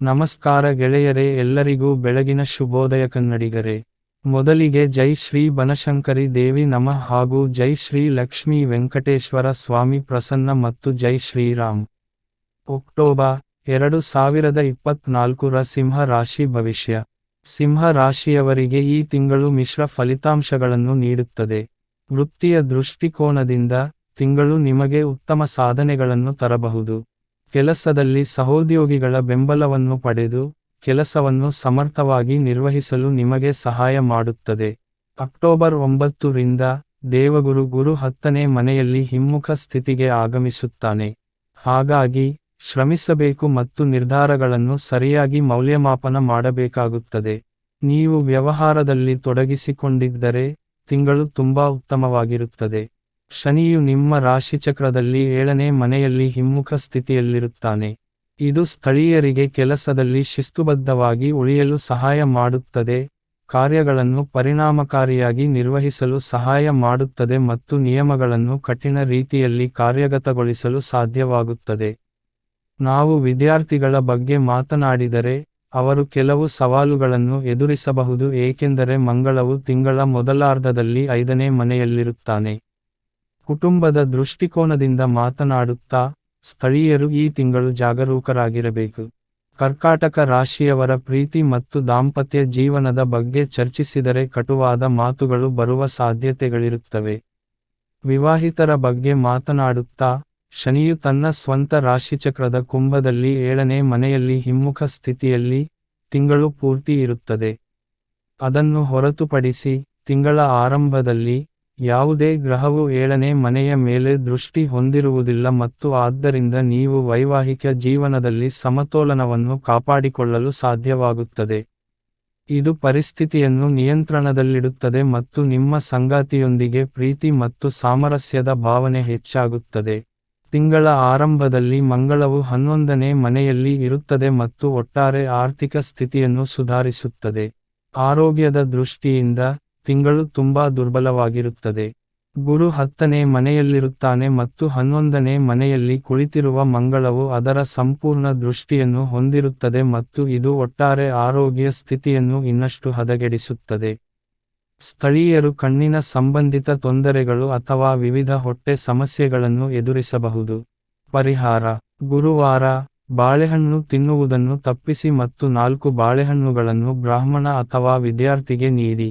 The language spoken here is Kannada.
ನಮಸ್ಕಾರ ಗೆಳೆಯರೇ, ಎಲ್ಲರಿಗೂ ಬೆಳಗಿನ ಶುಭೋದಯ ಕನ್ನಡಿಗರೇ. ಮೊದಲಿಗೆ ಜೈ ಶ್ರೀ ಬನಶಂಕರಿ ದೇವಿ ನಮಃ ಹಾಗೂ ಜೈ ಶ್ರೀ ಲಕ್ಷ್ಮೀ ವೆಂಕಟೇಶ್ವರ ಸ್ವಾಮಿ ಪ್ರಸನ್ನ ಮತ್ತು ಜೈ ಶ್ರೀರಾಮ್. ಅಕ್ಟೋಬರ್ ಎರಡು ಸಾವಿರದ ಇಪ್ಪತ್ನಾಲ್ಕರ ಸಿಂಹ ರಾಶಿ ಭವಿಷ್ಯ. ಸಿಂಹ ರಾಶಿಯವರಿಗೆ ಈ ತಿಂಗಳು ಮಿಶ್ರ ಫಲಿತಾಂಶಗಳನ್ನು ನೀಡುತ್ತದೆ. ವೃತ್ತಿಯ ದೃಷ್ಟಿಕೋನದಿಂದ ತಿಂಗಳು ನಿಮಗೆ ಉತ್ತಮ ಸಾಧನೆಗಳನ್ನು ತರಬಹುದು. ಕೆಲಸದಲ್ಲಿ ಸಹೋದ್ಯೋಗಿಗಳ ಬೆಂಬಲವನ್ನು ಪಡೆದು ಕೆಲಸವನ್ನು ಸಮರ್ಥವಾಗಿ ನಿರ್ವಹಿಸಲು ನಿಮಗೆ ಸಹಾಯ ಮಾಡುತ್ತದೆ. ಅಕ್ಟೋಬರ್ ಒಂಬತ್ತು ರಿಂದ ದೇವಗುರು ಗುರು ಹತ್ತನೇ ಮನೆಯಲ್ಲಿ ಹಿಮ್ಮುಖ ಸ್ಥಿತಿಗೆ ಆಗಮಿಸುತ್ತಾನೆ. ಹಾಗಾಗಿ ಶ್ರಮಿಸಬೇಕು ಮತ್ತು ನಿರ್ಧಾರಗಳನ್ನು ಸರಿಯಾಗಿ ಮೌಲ್ಯಮಾಪನ ಮಾಡಬೇಕಾಗುತ್ತದೆ. ನೀವು ವ್ಯವಹಾರದಲ್ಲಿ ತೊಡಗಿಸಿಕೊಂಡಿದ್ದರೆ ತಿಂಗಳು ತುಂಬಾ ಉತ್ತಮವಾಗಿರುತ್ತದೆ. ಶನಿಯು ನಿಮ್ಮ ರಾಶಿಚಕ್ರದಲ್ಲಿ ಏಳನೇ ಮನೆಯಲ್ಲಿ ಹಿಮ್ಮುಖ ಸ್ಥಿತಿಯಲ್ಲಿರುತ್ತಾನೆ. ಇದು ಸ್ಥಳೀಯರಿಗೆ ಕೆಲಸದಲ್ಲಿ ಶಿಸ್ತುಬದ್ಧವಾಗಿ ಉಳಿಯಲು ಸಹಾಯ ಮಾಡುತ್ತದೆ, ಕಾರ್ಯಗಳನ್ನು ಪರಿಣಾಮಕಾರಿಯಾಗಿ ನಿರ್ವಹಿಸಲು ಸಹಾಯ ಮಾಡುತ್ತದೆ ಮತ್ತು ನಿಯಮಗಳನ್ನು ಕಠಿಣ ರೀತಿಯಲ್ಲಿ ಕಾರ್ಯಗತಗೊಳಿಸಲು ಸಾಧ್ಯವಾಗುತ್ತದೆ. ನಾವು ವಿದ್ಯಾರ್ಥಿಗಳ ಬಗ್ಗೆ ಮಾತನಾಡಿದರೆ, ಅವರು ಕೆಲವು ಸವಾಲುಗಳನ್ನು ಎದುರಿಸಬಹುದು ಏಕೆಂದರೆ ಮಂಗಳವು ತಿಂಗಳ ಮೊದಲಾರ್ಧದಲ್ಲಿ ಐದನೇ ಮನೆಯಲ್ಲಿರುತ್ತಾನೆ. ಕುಟುಂಬದ ದೃಷ್ಟಿಕೋನದಿಂದ ಮಾತನಾಡುತ್ತಾ, ಸ್ಥಳೀಯರು ಈ ತಿಂಗಳು ಜಾಗರೂಕರಾಗಿರಬೇಕು. ಕರ್ಕಾಟಕ ರಾಶಿಯವರ ಪ್ರೀತಿ ಮತ್ತು ದಾಂಪತ್ಯ ಜೀವನದ ಬಗ್ಗೆ ಚರ್ಚಿಸಿದರೆ ಕಟುವಾದ ಮಾತುಗಳು ಬರುವ ಸಾಧ್ಯತೆಗಳಿರುತ್ತವೆ. ವಿವಾಹಿತರ ಬಗ್ಗೆ ಮಾತನಾಡುತ್ತಾ, ಶನಿಯು ತನ್ನ ಸ್ವಂತ ರಾಶಿಚಕ್ರದ ಕುಂಭದಲ್ಲಿ ಏಳನೇ ಮನೆಯಲ್ಲಿ ಹಿಮ್ಮುಖ ಸ್ಥಿತಿಯಲ್ಲಿ ತಿಂಗಳು ಪೂರ್ತಿ ಇರುತ್ತದೆ. ಅದನ್ನು ಹೊರತುಪಡಿಸಿ ತಿಂಗಳ ಆರಂಭದಲ್ಲಿ ಯಾವುದೇ ಗ್ರಹವು ಏಳನೇ ಮನೆಯ ಮೇಲೆ ದೃಷ್ಟಿ ಹೊಂದಿರುವುದಿಲ್ಲ ಮತ್ತು ಆದ್ದರಿಂದ ನೀವು ವೈವಾಹಿಕ ಜೀವನದಲ್ಲಿ ಸಮತೋಲನವನ್ನು ಕಾಪಾಡಿಕೊಳ್ಳಲು ಸಾಧ್ಯವಾಗುತ್ತದೆ. ಇದು ಪರಿಸ್ಥಿತಿಯನ್ನು ನಿಯಂತ್ರಣದಲ್ಲಿಡುತ್ತದೆ ಮತ್ತು ನಿಮ್ಮ ಸಂಗಾತಿಯೊಂದಿಗೆ ಪ್ರೀತಿ ಮತ್ತು ಸಾಮರಸ್ಯದ ಭಾವನೆ ಹೆಚ್ಚಾಗುತ್ತದೆ. ತಿಂಗಳ ಆರಂಭದಲ್ಲಿ ಮಂಗಳವು ಹನ್ನೊಂದನೇ ಮನೆಯಲ್ಲಿ ಇರುತ್ತದೆ ಮತ್ತು ಒಟ್ಟಾರೆ ಆರ್ಥಿಕ ಸ್ಥಿತಿಯನ್ನು ಸುಧಾರಿಸುತ್ತದೆ. ಆರೋಗ್ಯದ ದೃಷ್ಟಿಯಿಂದ ತಿಂಗಳು ತುಂಬಾ ದುರ್ಬಲವಾಗಿರುತ್ತದೆ. ಗುರು ಹತ್ತನೇ ಮನೆಯಲ್ಲಿರುತ್ತಾನೆ ಮತ್ತು ಹನ್ನೊಂದನೇ ಮನೆಯಲ್ಲಿ ಕುಳಿತಿರುವ ಮಂಗಳವು ಅದರ ಸಂಪೂರ್ಣ ದೃಷ್ಟಿಯನ್ನು ಹೊಂದಿರುತ್ತದೆ ಮತ್ತು ಇದು ಒಟ್ಟಾರೆ ಆರೋಗ್ಯ ಸ್ಥಿತಿಯನ್ನು ಇನ್ನಷ್ಟು ಹದಗೆಡಿಸುತ್ತದೆ. ಸ್ಥಳೀಯರು ಕಣ್ಣಿನ ಸಂಬಂಧಿತ ತೊಂದರೆಗಳು ಅಥವಾ ವಿವಿಧ ಹೊಟ್ಟೆ ಸಮಸ್ಯೆಗಳನ್ನು ಎದುರಿಸಬಹುದು. ಪರಿಹಾರ. ಗುರುವಾರ ಬಾಳೆಹಣ್ಣು ತಿನ್ನುವುದನ್ನು ತಪ್ಪಿಸಿ ಮತ್ತು ನಾಲ್ಕು ಬಾಳೆಹಣ್ಣುಗಳನ್ನು ಬ್ರಾಹ್ಮಣ ಅಥವಾ ವಿದ್ಯಾರ್ಥಿಗೆ ನೀಡಿ.